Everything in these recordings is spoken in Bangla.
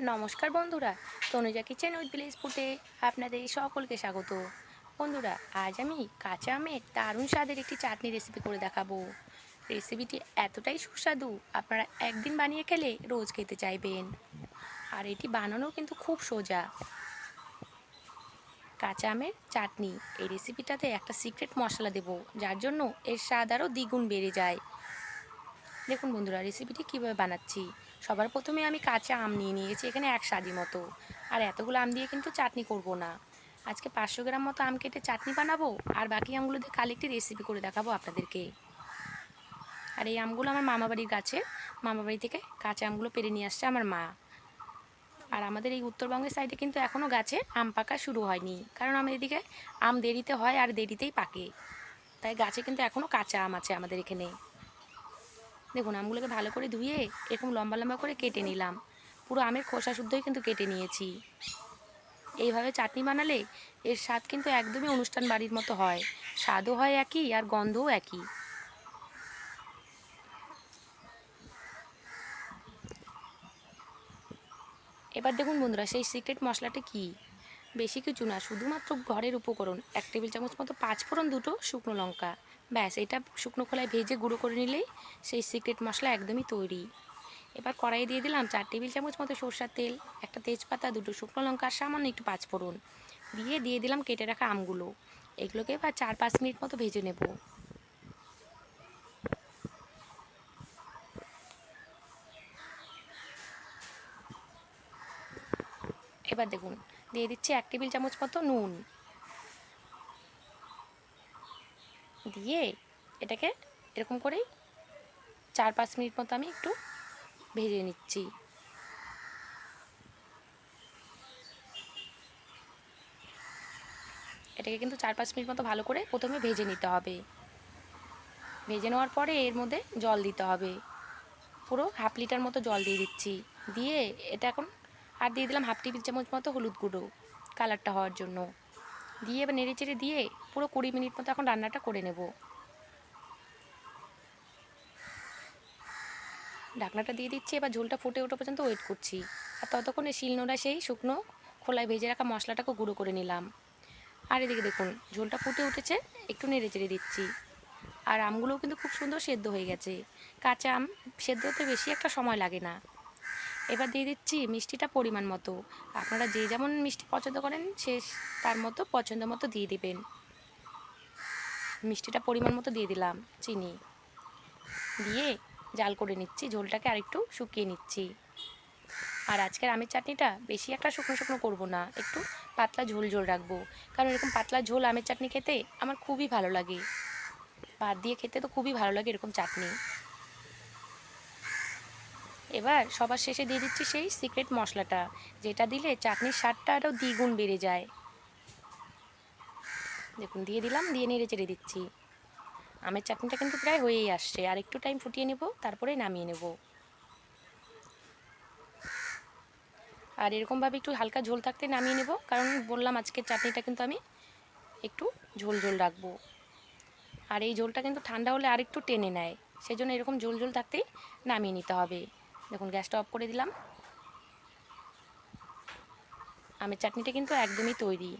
নমস্কার বন্ধুরা, তনুজা কিচেন উইথ ভিলেজ ফুটে আপনাদের সকলকে স্বাগত। বন্ধুরা, আজ আমি কাঁচা আমের দারুণ স্বাদের একটি চাটনি রেসিপি করে দেখাবো। রেসিপিটি এতটাই সুস্বাদু, আপনারা একদিন বানিয়ে খেলে রোজ খেতে চাইবেন। আর এটি বানানো কিন্তু খুব সোজা। কাঁচা আমের চাটনি, এই রেসিপিটাতে একটা সিক্রেট মশলা দেব, যার জন্য এর স্বাদ আরও দ্বিগুণ বেড়ে যায়। দেখুন বন্ধুরা রেসিপিটি কীভাবে বানাচ্ছি? সবার প্রথমে আমি কাঁচা আম নিয়ে নিয়েছি এখানে এক সাজি মতো। আর এতগুলো আম দিয়ে কিন্তু চাটনি করব না। আজকে পাঁচশো গ্রাম মতো আম কেটে চাটনি বানাবো, আর বাকি আমগুলো দিয়ে কাল একটি রেসিপি করে দেখাবো আপনাদেরকে। আর এই আমগুলো আমার মামা বাড়ির গাছে মামা বাড়ি থেকে কাঁচা আমগুলো পেরে নিয়ে আসছে আমার মা। আর আমাদের এই উত্তরবঙ্গের সাইডে কিন্তু এখনও গাছে আম পাকা শুরু হয়নি, কারণ আমাদের এদিকে আম দেরিতে হয় আর দেরিতেই পাকে। তাই গাছে কিন্তু এখনও কাঁচা আম আছে আমাদের এখানে। দেখুন আমগুলোকে ভালো করে ধুয়ে এরকম লম্বা লম্বা করে কেটে নিলাম। পুরো আমের খোসা শুদ্ধই কিন্তু কেটে নিয়েছি। এইভাবে চাটনি বানালে এর স্বাদ কিন্তু একদমই অনুষ্ঠান বাড়ির মতো হয়। স্বাদও হয় একই আর গন্ধও একই। এবার দেখুন বন্ধুরা, সেই সিক্রেট মশলাটা কি? বেশি কিছু না, শুধুমাত্র ঘরের উপকরণ। এক টেবিল চামচ মতো পাঁচ ফোড়ন দুটো শুকনো লঙ্কা। ব্যাস, এটা শুকনো খোলায় ভেজে গুঁড়ো করে নিলেই সেই সিক্রেট মশলা একদমই তৈরি। এবার কড়াই দিয়ে দিলাম চার টেবিল চামচ মতো সরষার তেল, একটা তেজপাতা, দুটো শুকনো লঙ্কা সামান্য একটু পাঁচ ফোড়ন দিয়ে দিয়ে দিলাম কেটে রাখা আমগুলো। এগুলোকে এবার চার পাঁচ মিনিট মতো ভেজে নেব। এবার দেখুন, দিয়ে দিচ্ছি এক টেবিল চামচ মতো নুন। দিয়ে এটাকে এরকম করেই চার পাঁচ মিনিট মতো আমি একটু ভেজে নিচ্ছি। এটাকে কিন্তু চার পাঁচ মিনিট মতো ভালো করে প্রথমে ভেজে নিতে হবে। ভেজে নেওয়ার পরে এর মধ্যে জল দিতে হবে। পুরো হাফ লিটার মতো জল দিয়ে দিচ্ছি। দিয়ে এটা এখন আর দিয়ে দিলাম হাফ টেবিল চামচ মতো হলুদ গুঁড়ো কালারটা হওয়ার জন্য। দিয়ে এবার নেড়ে চেড়ে দিয়ে পুরো কুড়ি মিনিট মতো এখন রান্নাটা করে নেব। ঢাকনাটা দিয়ে দিচ্ছি, এবার ঝোলটা ফুটে ওঠা পর্যন্ত ওয়েট করছি। আর ততক্ষণে শিলনোড়া সেই শুকনো খোলায় ভেজে রাখা মশলাটাকে গুঁড়ো করে নিলাম। আর এদিকে দেখুন, ঝোলটা ফুটে উঠেছে, একটু নেড়ে চেড়ে দিচ্ছি। আর আমগুলোও কিন্তু খুব সুন্দর সেদ্ধ হয়ে গেছে। কাঁচা আম সেদ্ধ হতে বেশি একটা সময় লাগে না। এবার দিয়ে দিচ্ছি মিষ্টিটা পরিমাণ মতো। আপনারা যে যেমন মিষ্টি পছন্দ করেন, সে তার মতো পছন্দ মতো দিয়ে দিবেন। মিষ্টিটা পরিমাণ মতো দিয়ে দিলাম চিনি। দিয়ে জাল করে নিচ্ছি, ঝোলটাকে আরেকটু শুকিয়ে নিচ্ছি। আর আজকের আমের চাটনিটা বেশি একটা শুকনো শুকনো করব না, একটু পাতলা ঝোল ঝোল রাখব। কারণ এরকম পাতলা ঝোল আমের চাটনি খেতে আমার খুবই ভালো লাগে। ভাত দিয়ে খেতে তো খুবই ভালো লাগে এরকম চাটনি। এবার সবার শেষে দিয়ে দিচ্ছি সেই সিক্রেট মশলাটা, যেটা দিলে চাটনির স্বাদটা আরও দ্বিগুণ বেড়ে যায়। দেখুন, দিয়ে দিলাম, দিয়ে নেড়ে চেড়ে দিচ্ছি। আমের চাটনিটা কিন্তু প্রায় হয়েই আসছে। আর একটু টাইম ফুটিয়ে নেব, তারপরে নামিয়ে নেব। আর এরকমভাবে একটু হালকা ঝোল থাকতে নামিয়ে নেব, কারণ বললাম আজকের চাটনিটা কিন্তু আমি একটু ঝোল ঝোল রাখব। আর এই ঝোলটা কিন্তু ঠান্ডা হলে আরেকটু টেনে নেয় সেই জন্য এরকম ঝোল ঝোল থাকতেই নামিয়ে নিতে হবে। দেখুন, গ্যাসটা অফ করে দিলাম। আমের চাটনিটা কিন্তু একদমই তৈরি।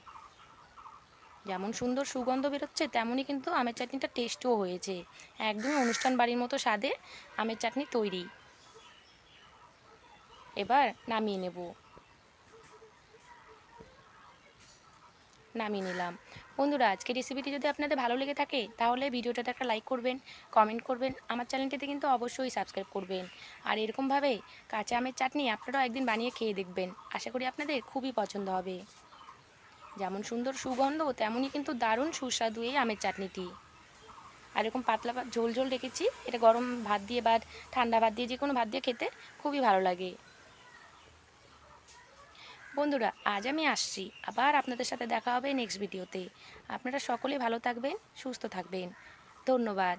যেমন সুন্দর সুগন্ধ বেরোচ্ছে তেমনই কিন্তু আমের চাটনিটা টেস্টও হয়েছে। একদমই অনুষ্ঠান বাড়ির মতো স্বাদে আমের চাটনি তৈরি। এবার নামিয়ে নেব। নামিয়ে নিলাম। বন্ধুরা আজকে রেসিপিটি যদি আপনাদের ভালো লেগে থাকে, তাহলে ভিডিওটাতে একটা লাইক করবেন কমেন্ট করবেন, আমার চ্যানেলটিতে কিন্তু অবশ্যই সাবস্ক্রাইব করবেন। আর এরকমভাবে কাঁচা আমের চাটনি আপনারাও একদিন বানিয়ে খেয়ে দেখবেন। আশা করি আপনাদের খুবই পছন্দ হবে। যেমন সুন্দর সুগন্ধ, তেমনই কিন্তু দারুণ সুস্বাদু এই আমের চাটনিটি। আর এরকম পাতলা ঝোল ঝোল রেখেছি, এটা গরম ভাত দিয়ে বা ঠান্ডা ভাত দিয়ে যে কোনো ভাত দিয়ে খেতে খুবই ভালো লাগে। বন্ধুরা, আজ আমি আসছি। আবার আপনাদের সাথে দেখা হবে নেক্সট ভিডিওতে আপনারা সকলে ভালো থাকবেন, সুস্থ থাকবেন। ধন্যবাদ।